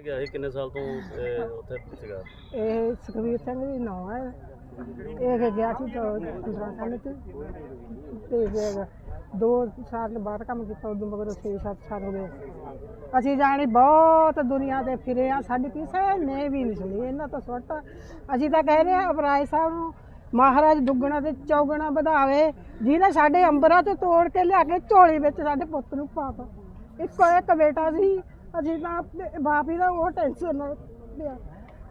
ਤੇ ਗਿਆ ਸੀ ਕਿੰਨੇ ਸਾਲ ਤੋਂ ਅਹ, ਉੱਥੇ ਸੀਗਾ? ਇਹ ਸੁਖਵੀਰ ਸਿੰਘ ਦੀ ਨਾਂ ਹੈ ਇਹ ਗਿਆ ਸੀ ਤਾਂ 15 ਸਾਲ ਚ। ਤੇ ਫਿਰ ਦੋ ਸਾਲ ਬਾਅਦ ਕੰਮ ਕੀਤਾ ਉਦੋਂ ਮਗਰ 6-7 ਸਾਲ ਹੋ ਗਏ। ਅਸੀਂ ਜਾਣੀ ਬਹੁਤ ਦੁਨੀਆ ਤੇ ਫਿਰੇ ਆ ਸਾਡੀ ਕਿਸੇ ਨੇ ਵੀ ਨਹੀਂ ਸੁਣੀ ਇਹਨਾਂ ਤੋਂ ਸੁੱਟ। ਅਸੀਂ ਤਾਂ ਕਹਿ ਰਹੇ ਆ ਅਪਰਾਜ ਸਾਹਿਬ ਨੂੰ ਮਹਾਰਾਜ ਦੁੱਗਣਾ ਤੇ ਚੌਗਣਾ ਵਧਾਵੇ ਜਿਹਨੇ ਸਾਡੇ ਅੰਬਰਾਂ ਤੇ ਤੋੜ ਕੇ ਲਿਆ ਕੇ ਝੋਲੀ ਵਿੱਚ ਸਾਡੇ ਪੁੱਤ ਨੂੰ ਪਾਤਾ ਇੱਕੋ ਇੱਕ ਬੇਟਾ ਸੀ ਅਸੀਂ ਤਾਂ ਆਪਣੇ ਬਾਪ ਹੀ ਦਾ ਉਹ ਟੈਨਸ਼ਨ ਨਾਲ ਪਿਆ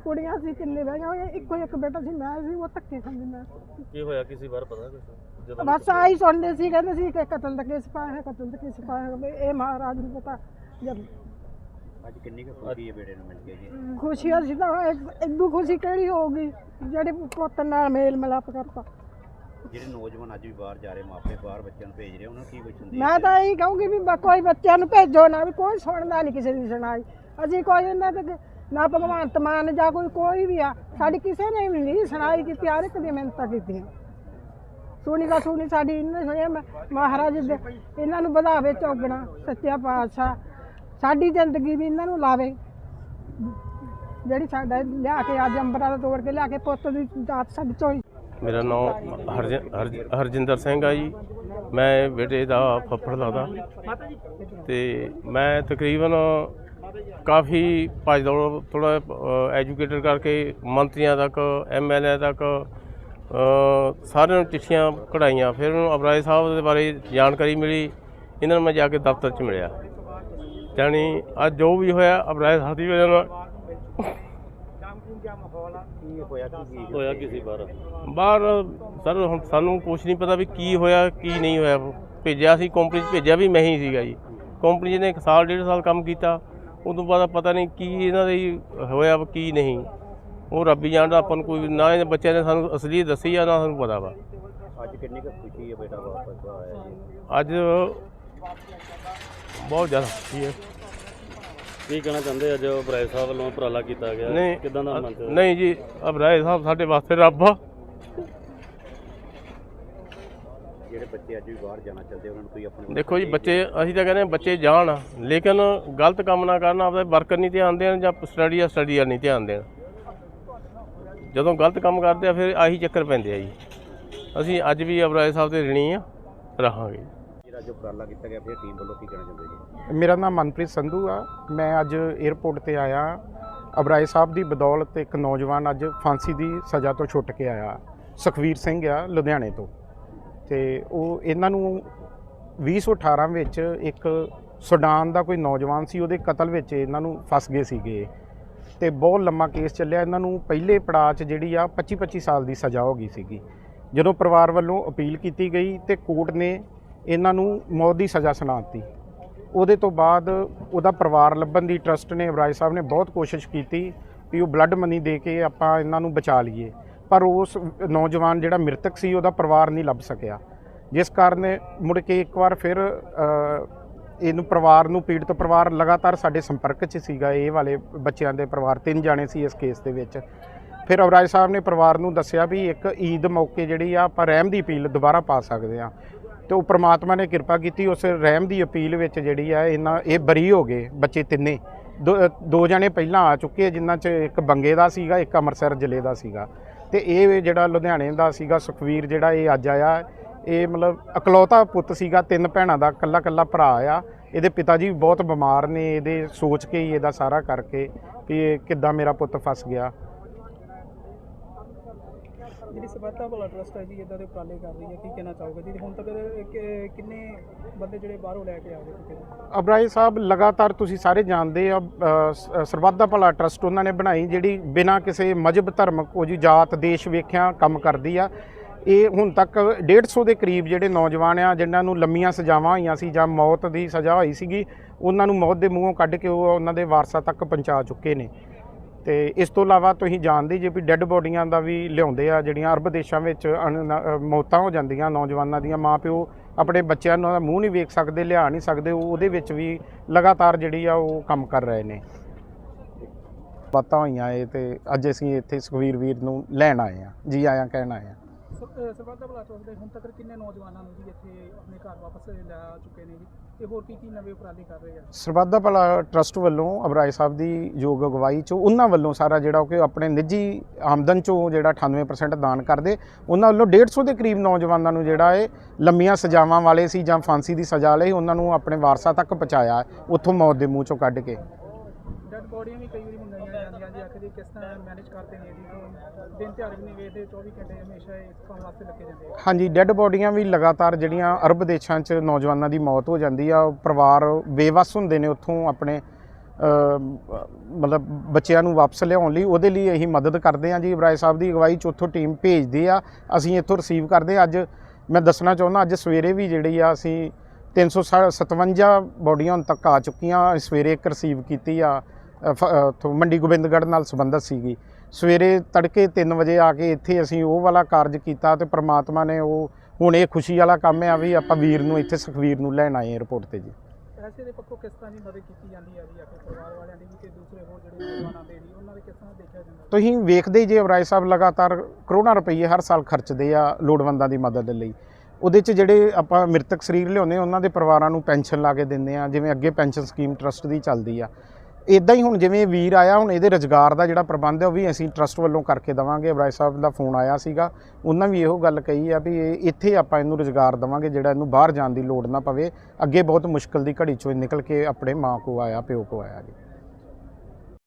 ਕੁੜੀਆਂ ਸੀ ਕਿੰਨੇ ਬਹਿ ਹੋਏ ਇੱਕੋ ਇੱਕ ਬੇਟਾ ਸੀ ਮੈਂ ਸੀ ਉਹ ਧੱਕੇ ਖਾਂਦੀ ਮੈਂ। ਕੀ ਹੋਇਆ ਕਿਸੇ ਵਾਰ ਪਤਾ ਕੁਛ? ਜਦੋਂ ਬਸ ਆਹੀ ਸੁਣਦੇ ਸੀ ਕਹਿੰਦੇ ਸੀ ਕਿ ਕਤਲ ਦਾ ਕੇਸ ਪਾਇਆ ਹੈ ਕਤਲ ਦਾ ਕੇਸ ਪਾਇਆ ਹੈ। ਵੀ ਇਹ ਮਹਾਰਾਜ ਨੂੰ ਪਤਾ ਜਦ ਅੱਜ ਕਿੰਨੀ ਕੁ ਖੁਸ਼ੀ ਹੈ ਬੇਟੇ ਨੂੰ ਮਿਲ ਕੇ ਜੀ। ਖੁਸ਼ੀ ਅਸੀਂ ਤਾਂ ਇਦੋਂ ਖੁਸ਼ੀ ਕਿਹੜੀ ਹੋਊਗੀ? ਜਿਹੜੇ ਪੁੱਤ ਨਾਲ ਮੇਲ ਮਿਲਾਪ ਕਰਤਾ ਜਿਹੜੇ ਨੌਜਵਾਨ ਅੱਜ ਵੀ ਬਾਹਰ ਜਾ ਰਹੇ ਮਾਪੇ ਬਾਹਰ ਬੱਚਿਆਂ ਨੂੰ ਭੇਜ ਰਹੇ, ਉਹਨਾਂ ਨੂੰ ਕੀ ਕੁਝ ਹੁੰਦੀ ਮੈਂ ਤਾਂ ਇਹੀ ਕਹੂੰਗੀ ਵੀ ਬ- ਕੋਈ ਬੱਚਿਆਂ ਨੂੰ ਭੇਜੋ ਨਾ, ਵੀ ਕੋਈ ਸੁਣਦਾ ਨਹੀਂ ਕਿਸੇ ਦੀ ਸੁਣਾਈ। ਅਸੀਂ ਕੋਈ ਇਹਨਾਂ ਤੇ ਨਾ ਭਗਵੰਤ ਮਾਨ ਜਾਂ ਕੋਈ ਕੋਈ ਵੀ ਆ, ਸਾਡੀ ਕਿਸੇ ਨੇ ਵੀ ਨਹੀਂ ਸੁਣਾਈ ਕੀਤੀ, ਹਰ ਇੱਕ ਦੀ ਮਿਹਨਤਾਂ ਕੀਤੀਆਂ। ਸੁਣੀ ਦਾ ਸੁਣੀ ਸਾਡੀ ਇਹਨਾਂ ਸੁਣਿਆ ਮਹਾਰਾਜ ਦੇ ਇਹਨਾਂ ਨੂੰ ਵਧਾਵੇ, ਚੌਗਣਾ, ਸੱਚਿਆ ਪਾਤਸ਼ਾਹ। ਸਾਡੀ ਜ਼ਿੰਦਗੀ ਵੀ ਇਹਨਾਂ ਨੂੰ ਲਾਵੇ। ਜਿਹੜੀ ਸਾਡਾ ਲਿਆ ਕੇ ਅੱਜ ਅੰਬਰਾਂ ਦਾ ਤੋੜ ਕੇ ਲਿਆ ਕੇ ਪੁੱਤ ਦੀ ਦਾਤ ਸਾਡੀ ਚੋਈ ਮੇਰਾ ਨਾਮ ਹਰਜਿੰਦਰ ਸਿੰਘ ਆ ਜੀ। ਮੈਂ ਬੇਟੇ ਦਾ ਫੱਫੜ ਲੱਗਦਾ ਤੇ ਮੈਂ ਤਕਰੀਬਨ ਕਾਫੀ ਭੱਜ ਦੌੜ ਥੋੜਾ ਐਜੂਕੇਟਡ ਕਰਕੇ ਮੰਤਰੀਆਂ ਤੱਕ ਐਮਐਲਏ ਤੱਕ ਸਾਰਿਆਂ ਨੂੰ ਚਿੱਠੀਆਂ ਕਢਾਈਆਂ। ਫਿਰ ਉਹਨੂੰ ਅਬਰਾਏ ਸਾਹਿਬ ਦੇ ਬਾਰੇ ਜਾਣਕਾਰੀ ਮਿਲੀ। ਇਹਨਾਂ ਨੂੰ ਮੈਂ ਜਾ ਕੇ ਦਫ਼ਤਰ 'ਚ ਮਿਲਿਆ। ਜਾਣੀ ਅੱਜ ਜੋ ਵੀ ਹੋਇਆ, ਅਬਰਾਏ ਸਾਹਿਬ ਦੀ ਵਜ੍ਹਾ ਨਾਲ। ਕੀ ਹੋਇਆ ਕੀ ਕੀ ਹੋਇਆ ਕਿਸੇ ਵਾਰ ਬਾਹਰ? ਸਰ ਹੁਣ ਸਾਨੂੰ ਕੁਝ ਨਹੀਂ ਪਤਾ ਵੀ ਕੀ ਹੋਇਆ ਕੀ ਨਹੀਂ ਹੋਇਆ। ਭੇਜਿਆ ਸੀ ਕੰਪਨੀ 'ਚ ਭੇਜਿਆ ਵੀ ਮੈਂ ਹੀ ਸੀਗਾ ਜੀ। ਕੰਪਨੀ ਨੇ ਇੱਕ ਸਾਲ ਡੇਢ ਸਾਲ ਕੰਮ ਕੀਤਾ। ਉਦੋਂ ਬਾਅਦ ਪਤਾ ਨਹੀਂ ਕੀ ਇਹਨਾਂ ਦੇ ਹੋਇਆ ਕੀ ਨਹੀਂ। ਉਹ ਰੱਬ ਹੀ ਜਾਣਦਾ ਆਪਾਂ ਨੂੰ ਕੋਈ ਨਾ ਇਹ ਬੱਚਿਆਂ ਨੇ ਸਾਨੂੰ ਅਸਲੀ ਦੱਸੀ ਆ ਨਾ ਸਾਨੂੰ ਪਤਾ ਵਾ। ਅੱਜ ਕਿੰਨੀ ਕੁ ਖੁਸ਼ੀ ਹੈ ਬੇਟਾ ਵਾਪਸ ਆਇਆ ਜੀ? ਅੱਜ ਬਹੁਤ ਜ਼ਿਆਦਾ ਖੁਸ਼ੀ ਹੈ। ਕੀ ਕਹਿਣਾ ਚਾਹੁੰਦੇ ਅੱਜ ਬਰਾਏ ਸਾਹਿਬ ਵੱਲੋਂ ਉਪਰਾਲਾ ਕੀਤਾ ਗਿਆ? ਨਹੀਂ ਕਿਦਾਂ ਦਾ ਮੰਨਦੇ ਹੋ? ਨਹੀਂ ਜੀ ਅਬਰਾਏ ਸਾਹਿਬ ਸਾਡੇ ਵਾਸਤੇ ਰੱਬ ਆ। ਜਿਹੜੇ ਬੱਚੇ ਅੱਜ ਵੀ ਬਾਹਰ ਜਾਣਾ ਚਾਹੁੰਦੇ ਉਹਨਾਂ ਨੂੰ ਕੋਈ ਆਪਣੇ ਦੇਖੋ ਜੀ ਬੱਚੇ ਅਸੀਂ ਤਾਂ ਕਹਿੰਦੇ ਹਾਂ ਬੱਚੇ ਜਾਣ ਲੇਕਿਨ ਗਲਤ ਕੰਮ ਨਾ ਕਰਨ ਆਪਦੇ ਵਰਕਰ ਨਹੀਂ ਧਿਆਨ ਦੇਣ ਜਾਂ ਸਟੱਡੀ ਆ ਸਟੱਡੀ ਆ ਨਹੀਂ ਧਿਆਨ ਦੇਣ। ਜਦੋਂ ਗਲਤ ਕੰਮ ਕਰਦੇ ਆ ਫਿਰ ਆਹੀ ਚੱਕਰ ਪੈਂਦੇ ਆ ਜੀ। ਅਸੀਂ ਅੱਜ ਵੀ ਅਬਰਾਏ ਸਾਹਿਬ ਦੇ ਰਿਣੀ ਆ ਰਹਾਂਗੇ। ਜਿਹੜਾ ਉਪਰਾਲਾ ਕੀਤਾ ਗਿਆ ਫਿਰ ਟੀਮ ਵੱਲੋਂ ਕੀ ਕਹਿਣਾ ਚਾਹੁੰਦੇ ਜੀ? ਮੇਰਾ ਨਾਮ ਮਨਪ੍ਰੀਤ ਸੰਧੂ ਆ। ਮੈਂ ਅੱਜ 에ਅਰਪੋਰਟ ਤੇ ਆਇਆ। ਅਬਰਾਏ ਸਾਹਿਬ ਦੀ ਬਦੌਲਤ ਇੱਕ ਨੌਜਵਾਨ ਅੱਜ ਫਾਂਸੀ ਦੀ ਸਜ਼ਾ ਤੋਂ ਛੁੱਟ ਕੇ ਆਇਆ। ਸੁਖਵੀਰ ਸਿੰਘ ਆ ਲੁਧਿਆਣੇ ਤੋਂ। ਤੇ ਉਹ ਇਹਨਾਂ ਨੂੰ 2018 ਵਿੱਚ ਇੱਕ ਸੁਡਾਨ ਦਾ ਕੋਈ ਨੌਜਵਾਨ ਸੀ, ਉਹਦੇ ਕਤਲ ਵਿੱਚ ਇਹਨਾਂ ਨੂੰ ਫਸ ਗਏ ਸੀਗੇ। ਤੇ ਬਹੁਤ ਲੰਮਾ ਕੇਸ ਚੱਲਿਆ। ਇਹਨਾਂ ਨੂੰ ਪਹਿਲੇ ਪੜਾਅ 'ਚ ਜਿਹੜੀ ਆ 25 25 ਸਾਲ ਦੀ ਸਜ਼ਾ ਹੋ ਗਈ ਸੀਗੀ। ਜਦੋਂ ਪਰਿਵਾਰ ਵੱਲੋਂ ਅਪੀਲ ਕੀਤੀ ਗਈ ਤੇ ਕੋਰਟ ਨੇ ਇਹਨਾਂ ਨੂੰ ਮੌਤ ਦੀ ਸਜ਼ਾ ਸੁਣਾਤੀ। ਉਹਦੇ ਤੋਂ ਬਾਅਦ ਉਹਦਾ ਪਰਿਵਾਰ ਲੱਭਣ ਦੀ ਟਰਸਟ ਨੇ ਅਬਰਾਜ ਸਾਹਿਬ ਨੇ ਬਹੁਤ ਕੋਸ਼ਿਸ਼ ਕੀਤੀ ਵੀ ਉਹ ਬਲੱਡ ਮਨੀ ਦੇ ਕੇ ਆਪਾਂ ਇਹਨਾਂ ਨੂੰ ਬਚਾ ਲਈਏ। ਪਰ ਉਸ ਨੌਜਵਾਨ ਜਿਹੜਾ ਮ੍ਰਿਤਕ ਸੀ, ਉਹਦਾ ਪਰਿਵਾਰ ਨਹੀਂ ਲੱਭ ਸਕਿਆ। ਜਿਸ ਕਾਰਨ ਮੁੜ ਕੇ ਇੱਕ ਵਾਰ ਫਿਰ ਇਹਨੂੰ ਪਰਿਵਾਰ ਨੂੰ, ਪੀੜਤ ਪਰਿਵਾਰ ਲਗਾਤਾਰ ਸਾਡੇ ਸੰਪਰਕ 'ਚ ਸੀਗਾ। ਇਹ ਵਾਲੇ ਬੱਚਿਆਂ ਦੇ ਪਰਿਵਾਰ, ਤਿੰਨ ਜਾਣੇ ਸੀ ਇਸ ਕੇਸ ਦੇ ਵਿੱਚ। ਫਿਰ ਅਬਰਾਜ ਸਾਹਿਬ ਨੇ ਪਰਿਵਾਰ ਨੂੰ ਦੱਸਿਆ ਵੀ ਇੱਕ ਈਦ ਮੌਕੇ ਜਿਹੜੀ ਆ, ਆਪਾਂ ਰਹਿਮ ਦੀ ਅਪੀਲ ਦੁਬਾਰਾ ਪਾ ਸਕਦੇ ਆ ਤੇ ਉਹ ਪ੍ਰਮਾਤਮਾ ਨੇ ਕਿਰਪਾ ਕੀਤੀ ਉਸ ਰਹਿਮ ਦੀ ਅਪੀਲ ਵਿੱਚ ਜਿਹੜੀ ਆ ਇਹਨਾਂ ਇਹ ਬਰੀ ਹੋ ਗਏ ਬੱਚੇ ਤਿੰਨੇ। ਦੋ ਦੋ ਜਣੇ ਪਹਿਲਾਂ ਆ ਚੁੱਕੇ ਆ, ਜਿਨ੍ਹਾਂ 'ਚ ਇੱਕ ਬੰਗੇ ਦਾ ਸੀਗਾ ਇੱਕ ਅੰਮ੍ਰਿਤਸਰ ਜ਼ਿਲ੍ਹੇ ਦਾ ਸੀਗਾ। ਤੇ ਇਹ ਜਿਹੜਾ ਲੁਧਿਆਣੇ ਦਾ ਸੀਗਾ ਸੁਖਵੀਰ ਜਿਹੜਾ ਇਹ ਅੱਜ ਆਇਆ ਇਹ ਮਤਲਬ ਇਕਲੌਤਾ ਪੁੱਤ ਸੀਗਾ ਤਿੰਨ ਭੈਣਾਂ ਦਾ ਇਕੱਲਾ ਇਕੱਲਾ ਭਰਾ ਆ। ਇਹਦੇ ਪਿਤਾ ਜੀ ਵੀ ਬਹੁਤ ਬਿਮਾਰ ਨੇ ਇਹਦੇ ਸੋਚ ਕੇ ਹੀ ਇਹਦਾ ਸਾਰਾ ਕਰਕੇ ਵੀ ਇਹ ਕਿੱਦਾਂ ਮੇਰਾ ਪੁੱਤ ਫਸ ਗਿਆ। ਜਿਹੜੀ ਸਬੱਤਾ ਭਲਾ ਟਰਸਟ ਹੈ ਜੀ ਇਦਾਂ ਦੇ ਉਪਰਾਲੇ ਕਰ ਰਹੀ ਹੈ ਕੀ ਕਹਿਣਾ ਚਾਹੋਗੇ ਜੀ? ਹੁਣ ਤੱਕ ਕਿ- ਕਿੰਨੇ ਬੰਦੇ ਜਿਹੜੇ ਬਾਹਰੋਂ ਲੈ ਕੇ ਆ ਗਏ ਚੁੱਕੇ ਨੇ ਅਬਰਾਏ ਸਾਹਿਬ ਲਗਾਤਾਰ ਤੁਸੀਂ ਸਾਰੇ ਜਾਣਦੇ ਆ ਅ, ਸਰਬੱਤ ਦਾ ਭਲਾ ਟਰਸਟ ਉਹਨਾਂ ਨੇ ਬਣਾਈ ਜਿਹੜੀ ਬਿਨਾਂ ਕਿਸੇ ਮਜਬ ਧਰਮ ਕੋਈ ਜਾਤ ਦੇਸ਼ ਵੇਖਿਆ ਕੰਮ ਕਰਦੀ ਆ। ਇਹ ਹੁਣ ਤੱਕ 150 ਦੇ ਕਰੀਬ ਜਿਹੜੇ ਨੌਜਵਾਨ ਆ ਜਿਨ੍ਹਾਂ ਨੂੰ ਲੰਮੀਆਂ ਸਜ਼ਾਵਾਂ ਹੋਈਆਂ ਸੀ ਜਾਂ ਮੌਤ ਦੀ ਸਜ਼ਾ ਹੋਈ ਸੀਗੀ ਉਹਨਾਂ ਨੂੰ ਮੌਤ ਦੇ ਮੂੰਹੋਂ ਕੱਢ ਕੇ ਉਹ ਉਹਨਾਂ ਦੇ ਵਾਰਸਾਂ ਤੱਕ ਪਹੁੰਚਾ ਚੁੱਕੇ ਨੇ। ਤੇ ਇਸ ਤੋਂ ਇਲਾਵਾ ਤੁਸੀਂ ਜਾਣਦੇ ਜੇ ਵੀ ਡੈੱਡ ਬੋਡੀਆਂ ਦਾ ਵੀ ਲਿਆਉਂਦੇ ਆ ਜਿਹੜੀਆਂ ਅਰਬ ਦੇਸ਼ਾਂ ਵਿੱਚ ਅਣ- ਅ, ਮੌਤਾਂ ਹੋ ਜਾਂਦੀਆਂ ਨੌਜਵਾਨਾਂ ਦੀਆਂ ਮਾਪਿਓ ਆਪਣੇ ਬੱਚਿਆਂ ਨੂੰ ਉਹਦਾ ਮੂੰਹ ਨਹੀਂ ਵੇਖ ਸਕਦੇ ਲਿਆ ਨਹੀਂ ਸਕਦੇ ਉਹਦੇ ਵਿੱਚ ਵੀ ਲਗਾਤਾਰ ਜਿਹੜੀ ਆ ਉਹ ਕੰਮ ਕਰ ਰਹੇ ਨੇ। ਬਾਤਾਂ ਹੋਈਆਂ ਏ ਤੇ ਅੱਜ ਅਸੀਂ ਇੱਥੇ ਸੁਖਵੀਰ ਵੀਰ ਨੂੰ ਲੈਣ ਆਏ ਆ ਜੀ ਆਇਆਂ ਕਹਿਣ ਆਏ ਆ ਸਰਬੱਤ ਭਲਾ ਟਰਸਟ ਦੇ ਹੁਣ ਤੱਕ ਕਿੰਨੇ ਨੌਜਵਾਨਾਂ ਨੂੰ ਜੀ ਇੱਥੇ ਆਪਣੇ ਘਰ ਵਾਪਸ ਲੈ ਚੁੱਕੇ ਨੇ ਜੀ? ਤੇ ਹੋਰ ਕੀ ਕੀ ਨਵੇਂ ਉਪਰਾਲੇ ਕਰ ਰਹੇ ਆ? ਸਰਬੱਤ ਦਾ ਭਲਾ ਟਰਸਟ ਵੱਲੋਂ ਅਬਰਾਏ ਸਾਹਿਬ ਦੀ ਯੋਗ ਅਗਵਾਈ ਚੋਂ ਉਹਨਾਂ ਵੱਲੋਂ ਸਾਰਾ ਜਿਹੜਾ ਕਿ ਆਪਣੇ ਨਿੱਜੀ ਆਮਦਨ ਚੋਂ ਜਿਹੜਾ 98% ਦਾਨ ਕਰਦੇ, ਉਹਨਾਂ ਵੱਲੋਂ 150 ਦੇ ਕਰੀਬ ਨੌਜਵਾਨਾਂ ਨੂੰ ਜਿਹੜਾ ਇਹ ਲੰਮੀਆਂ ਸਜ਼ਾਵਾਂ ਵਾਲੇ ਸੀ ਜਾਂ ਫਾਂਸੀ ਦੀ ਸਜ਼ਾ ਲਈ ਉਹਨਾਂ ਨੂੰ ਆਪਣੇ ਵਾਰਸਾ ਤੱਕ ਪਹੁੰਚਾਇਆ, ਉੱਥੋਂ ਮੌਤ ਦੇ ਮੂੰਹ ਚੋਂ ਕੱਢ ਕੇ। ਡੈਡ ਵੀ ਕਈ ਵਾਰੀ ਮੰਗਾਈਆਂ ਜਾਂਦੀਆਂ ਜੀ ਆਖਿਰ ਕਿਸ ਤਰ੍ਹਾਂ ਮੈਨੇਜ ਕਰਦੇ ਨੇ ਜੀ ਦਿਨ ਤਿਉਹਾਰ ਵੀ ਨਹੀਂ ਵੇਖਦੇ 24 ਘੰਟੇ ਹਮੇਸ਼ਾ ਇਸ ਕੰਮ ਵਾਸਤੇ ਲੱਗੇ ਜਾਂਦੇ ਹਾਂਜੀ ਡੈੱਡ ਬੋਡੀਆਂ ਵੀ ਲਗਾਤਾਰ ਜਿਹੜੀਆਂ ਅਰਬ ਦੇਸ਼ਾਂ 'ਚ ਨੌਜਵਾਨਾਂ ਦੀ ਮੌਤ ਹੋ ਜਾਂਦੀ ਆ ਪਰਿਵਾਰ ਬੇਵਸ ਹੁੰਦੇ ਨੇ ਉੱਥੋਂ ਆਪਣੇ ਮਤਲਬ ਬੱਚਿਆਂ ਨੂੰ ਵਾਪਸ ਲਿਆਉਣ ਲਈ, ਉਹਦੇ ਲਈ ਅਸੀਂ ਮਦਦ ਕਰਦੇ ਹਾਂ ਜੀ। ਇਬਰਾਹਿਮ ਸਾਹਿਬ ਦੀ ਅਗਵਾਈ 'ਚ ਉੱਥੋਂ ਟੀਮ ਭੇਜਦੇ ਆ, ਅਸੀਂ ਇੱਥੋਂ ਰਿਸੀਵ ਕਰਦੇ ਹਾਂ। ਅੱਜ ਮੈਂ ਦੱਸਣਾ ਚਾਹੁੰਦਾ, ਅੱਜ ਸਵੇਰੇ ਵੀ ਜਿਹੜੀ ਆ ਅਸੀਂ 357 ਬੋਡੀਆਂ ਹੁਣ ਤੱਕ ਆ ਚੁੱਕੀਆਂ ਸਵੇਰੇ ਇੱਕ ਰਿਸੀਵ ਕੀਤੀ ਆ। ਮੰਡੀ ਗੋਬਿੰਦਗੜ੍ਹ ਨਾਲ ਸੰਬੰਧਿਤ ਸੀਗੀ। ਸਵੇਰੇ ਤੜਕੇ 3 ਵਜੇ ਆ ਕੇ ਇੱਥੇ ਅਸੀਂ ਉਹ ਵਾਲਾ ਕਾਰਜ ਕੀਤਾ ਤੇ ਪ੍ਰਮਾਤਮਾ ਨੇ ਉਹ ਹੁਣ ਇਹ ਖੁਸ਼ੀ ਵਾਲਾ ਕੰਮ ਆ ਵੀ ਆਪਾਂ ਵੀਰ ਨੂੰ ਇੱਥੇ ਸੁਖਵੀਰ ਨੂੰ ਲੈਣ ਆਏ 에어ਪੋਰਟ ਤੇ ਜੀ। ਪੈਸੇ ਦੇ ਪੱਖੋਂ ਕਿਸ ਤਰ੍ਹਾਂ ਦੀ ਮਦਦ ਕੀਤੀ ਜਾਂਦੀ ਹੈ ਜੀ ਆਪਣੇ ਪਰਿਵਾਰ ਵਾਲਿਆਂ ਦੀ ਵੀ ਤੇ ਦੂਸਰੇ ਹੋਰ ਜਿਹੜੇ ਨੌਜਵਾਨਾਂ ਦੇ ਵੀ ਉਹਨਾਂ ਦੇ ਕਿਸ ਤਰ੍ਹਾਂ ਦੇਖਿਆ ਜਾਂਦਾ? ਤੁਸੀਂ ਵੇਖਦੇ ਜੇ ਅਬਰਾਏ ਸਾਹਿਬ ਲਗਾਤਾਰ ਕਰੋੜਾਂ ਰੁਪਏ ਹਰ ਸਾਲ ਖਰਚਦੇ ਆ ਲੋੜਵੰਦਾਂ ਦੀ ਮਦਦ ਲਈ। ਉਹਦੇ 'ਚ ਜਿਹੜੇ ਆਪਾਂ ਮ੍ਰਿਤਕ ਸਰੀਰ ਲਿਆਉਂਦੇ ਉਹਨਾਂ ਦੇ ਪਰਿਵਾਰਾਂ ਨੂੰ ਪੈਨਸ਼ਨ ਲਾ ਕੇ ਦਿੰਦੇ ਆ ਜਿਵੇਂ ਅੱਗੇ ਪੈਨਸ਼ਨ ਸਕੀਮ ਟਰਸਟ ਦੀ ਚੱਲਦੀ ਆ। ਇਦਾਂ ਹੀ ਹੁਣ ਜਿਵੇਂ ਵੀਰ ਆਇਆ, ਹੁਣ ਇਹਦੇ ਰੁਜ਼ਗਾਰ ਦਾ ਜਿਹੜਾ ਪ੍ਰਬੰਧ ਹੈ, ਉਹ ਵੀ ਅਸੀਂ ਟਰਸਟ ਵੱਲੋਂ ਕਰਕੇ ਦਵਾਂਗੇ। ਅਬਰਾਏ ਸਾਹਿਬ ਦਾ ਫੋਨ ਆਇਆ ਸੀਗਾ, ਉਹਨਾਂ ਵੀ ਇਹੋ ਗੱਲ ਕਹੀ ਆ ਵੀ ਇਹ ਇੱਥੇ ਆਪਾਂ ਇਹਨੂੰ ਰੁਜ਼ਗਾਰ ਦਵਾਂਗੇ, ਜਿਹੜਾ ਇਹਨੂੰ ਬਾਹਰ ਜਾਣ ਦੀ ਲੋੜ ਨਾ ਪਵੇ। ਅੱਗੇ ਬਹੁਤ ਮੁਸ਼ਕਲ ਦੀ ਘੜੀ ਚੋਂ ਨਿਕਲ ਕੇ ਆਪਣੇ ਮਾਂ ਕੋ ਆਇਆ, ਪਿਓ ਕੋ ਆਇਆ ਜੀ।